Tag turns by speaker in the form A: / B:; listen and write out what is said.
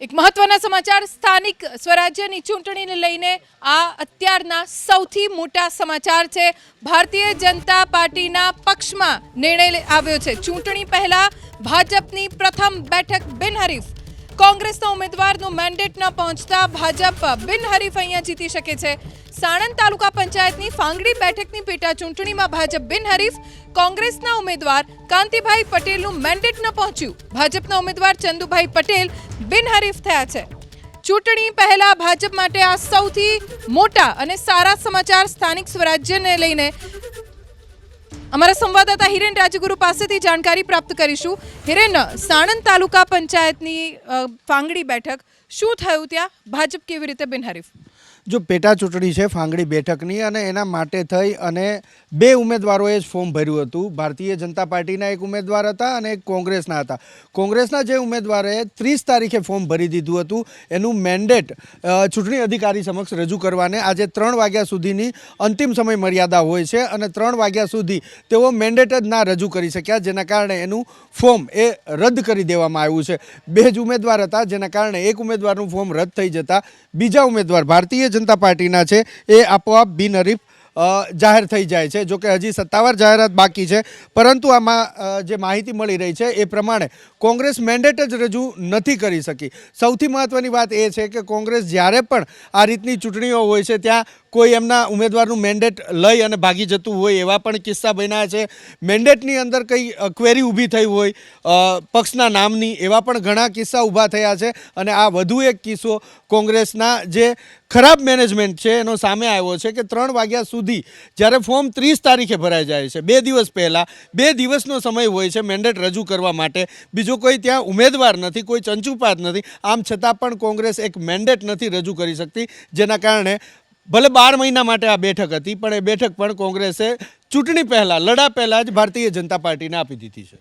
A: એક મહત્વના સમાચાર, સ્થાનિક સ્વરાજ્યની ચૂંટણીને લઈને આ અત્યારના સૌથી મોટા સમાચાર છે. ભારતીય જનતા પાર્ટીના પક્ષમાં નિર્ણય આવ્યો છે. ચૂંટણી પહેલા ભાજપની પ્રથમ બેઠક બિનહરીફ કોંગ્રેસના ઉમેદવારનું મેન્ડેટ ન પહોંચતા ભાજપ બિનહરીફ અહીંયા જીતી શકે છે. સાણંદ તાલુકા પંચાયતની ફાંગડી બેઠકની પેટા ચૂંટણીમાં ભાજપ બિનહરીફ કોંગ્રેસના ઉમેદવાર કાંતિભાઈ પટેલનું મેન્ડેટ ન પહોંચ્યું. ભાજપના ઉમેદવાર ચંદુભાઈ પટેલ બિનહરીફ થયા છે. ચૂંટણી પહેલા ભાજપ માટે આ સૌથી મોટા અને સારા સમાચાર સ્થાનિક સ્વરાજ્યને લઈને અમારા સંવાદદાતા હિરેન રાજગુરુ પાસેથી જાણકારી પ્રાપ્ત કરીશું. હિરેન, સાણંદ તાલુકા પંચાયતની ફાંગડી બેઠક, શું થયું ત્યાં? ભાજપ કેવી રીતે બિનહરીફ?
B: જો પેટા ચૂંટણી છે ફાંગડી બેઠકની અને એના માટે થઈ અને બે ઉમેદવારોએ જ ફોર્મ ભર્યું હતું. ભારતીય જનતા પાર્ટીના એક ઉમેદવાર હતા અને એક કોંગ્રેસના હતા. કોંગ્રેસના જે ઉમેદવારે ત્રીસ તારીખે ફોર્મ ભરી દીધું હતું. એનું મેન્ડેટ ચૂંટણી અધિકારી સમક્ષ રજૂ કરવાને આજે ત્રણ વાગ્યા સુધીની અંતિમ સમય મર્યાદા હોય છે અને ત્રણ વાગ્યા સુધી તેઓ મેન્ડેટ જ ના રજૂ કરી શક્યા, જેના કારણે એનું ફોર્મ એ રદ કરી દેવામાં આવ્યું છે. બે જ ઉમેદવાર હતા, જેના કારણે એક ઉમેદવારનું ફોર્મ રદ થઈ જતા બીજા ઉમેદવાર, ભારતીય જનતા પાર્ટીના છે, એ આપોઆપ બિનહરીફ જાહેર થઈ જાય છે. જો કે હજી સત્તાવાર જાહેરાત બાકી છે, પરંતુ આમાં જે માહિતી મળી રહી છે, એ પ્રમાણે કોંગ્રેસ મેન્ડેટ જ રજૂ નથી કરી શકી. સૌથી મહત્ત્વની વાત એ છે કે કોંગ્રેસ જ્યારે પણ આ રીતની ચૂંટણીઓ હોય છે, ત્યાં કોઈ એમના ઉમેદવારનું મેન્ડેટ લઈ અને ભાગી જતું હોય એવા પણ કિસ્સા બન્યા છે. મેન્ડેટની અંદર કંઈ ક્વેરી ઊભી થઈ હોય પક્ષના નામની એવા પણ ઘણા કિસ્સા ઊભા થયા છે અને આ વધુ એક કિસ્સો કોંગ્રેસના જે ખરાબ મેનેજમેન્ટ છે એનો સામે આવ્યો છે કે ત્રણ વાગ્યા સુધી જ્યારે ફોર્મ ત્રીસ તારીખે ભરાઈ જાય છે, બે દિવસ પહેલાં, બે દિવસનો સમય હોય છે મેન્ડેટ રજૂ કરવા માટે. બીજો કોઈ ત્યાં ઉમેદવાર નથી, કોઈ ચંચુપાત નથી. આમ છતાં પણ કોંગ્રેસ એક મેન્ડેટ નથી રજૂ કરી શકતી, જેના કારણે ભલે બાર મહિના માટે આ બેઠક હતી, પણ એ બેઠક પણ કોંગ્રેસે ચૂંટણી પહેલાં, લડા પહેલાં જ ભારતીય જનતા પાર્ટીને આપી દીધી છે.